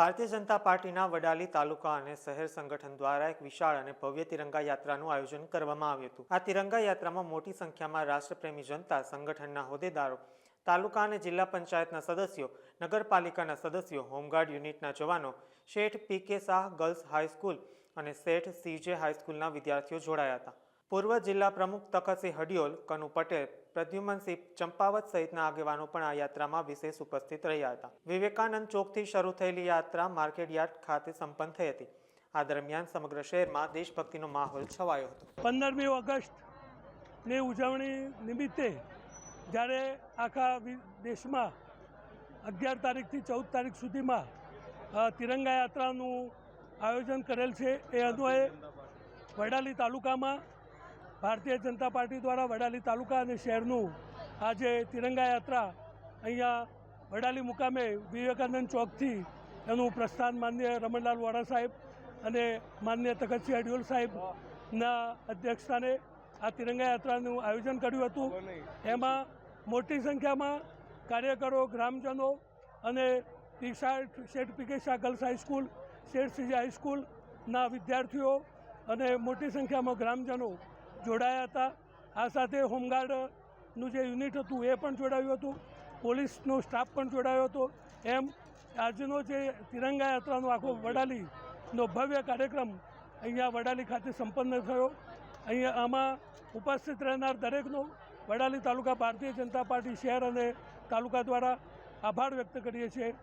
ભારતીય જનતા પાર્ટીના વડાલી તાલુકા અને શહેર સંગઠન દ્વારા એક વિશાળ અને ભવ્ય તિરંગા યાત્રાનું આયોજન કરવામાં આવ્યું હતું. આ તિરંગા યાત્રામાં મોટી સંખ્યામાં રાષ્ટ્રપ્રેમી જનતા, સંગઠનના હોદ્દેદારો, તાલુકા અને જિલ્લા પંચાયતના સદસ્યો, નગરપાલિકાના સદસ્યો, હોમગાર્ડ યુનિટના જવાનો, શેઠ P K Shah girls high school અને શેઠ સીજે હાઈસ્કૂલના વિદ્યાર્થીઓ જોડાયા હતા. પૂર્વ જિલ્લા પ્રમુખ તખતસિંહ હડિયોલ, કનુ પટેલ, પ્રદ્યુમનસિંહ ચંપાવત સહિતના આગેવાનો પણ આ યાત્રામાં વિશેષ ઉપસ્થિત રહ્યા હતા. વિવેકાનંદ ચોકથી શરૂ થયેલી યાત્રા માર્કેટ યાર્ડ ખાતે સંપન્ન થઈ હતી. આ દરમિયાન સમગ્ર શહેરમાં દેશભક્તિનો માહોલ છવાયો હતો. પંદરમી ઓગસ્ટની ઉજવણી નિમિત્તે જ્યારે આખા દેશમાં અગિયાર તારીખથી ચૌદ તારીખ સુધીમાં તિરંગા યાત્રાનું આયોજન કરેલ છે. એ અન્વયે વડાલી તાલુકામાં ભારતીય જનતા પાર્ટી દ્વારા વડાલી તાલુકા અને શહેરનું આજે તિરંગા યાત્રા અહીંયા વડાલી મુકામે વિવેકાનંદ ચોકથી એનું પ્રસ્થાન માન્ય રમણલાલ વોરા સાહેબ અને માન્ય તખતસિંહ અડિયોલ સાહેબના અધ્યક્ષસ્થાને આ તિરંગા યાત્રાનું આયોજન કર્યું હતું. એમાં મોટી સંખ્યામાં કાર્યકરો, ગ્રામજનો અને પીસા Sheth P K Shah girls high school, Sheth C હાઈસ્કૂલના વિદ્યાર્થીઓ અને મોટી સંખ્યામાં ગ્રામજનો જોડાયા હતા. આ સાથે હોમગાર્ડનું જે યુનિટ હતું, એ પણ જોડાયું હતું. પોલીસનો સ્ટાફ પણ જોડાયો હતો. એમ આજનો જે તિરંગા યાત્રાનો આખો વડાલીનો ભવ્ય કાર્યક્રમ અહીંયા વડાલી ખાતે સંપન્ન થયો. અહીંયા આમાં ઉપસ્થિત રહેનાર દરેકનો વડાલી તાલુકા ભારતીય જનતા પાર્ટી શહેર અને તાલુકા દ્વારા આભાર વ્યક્ત કરીએ છીએ.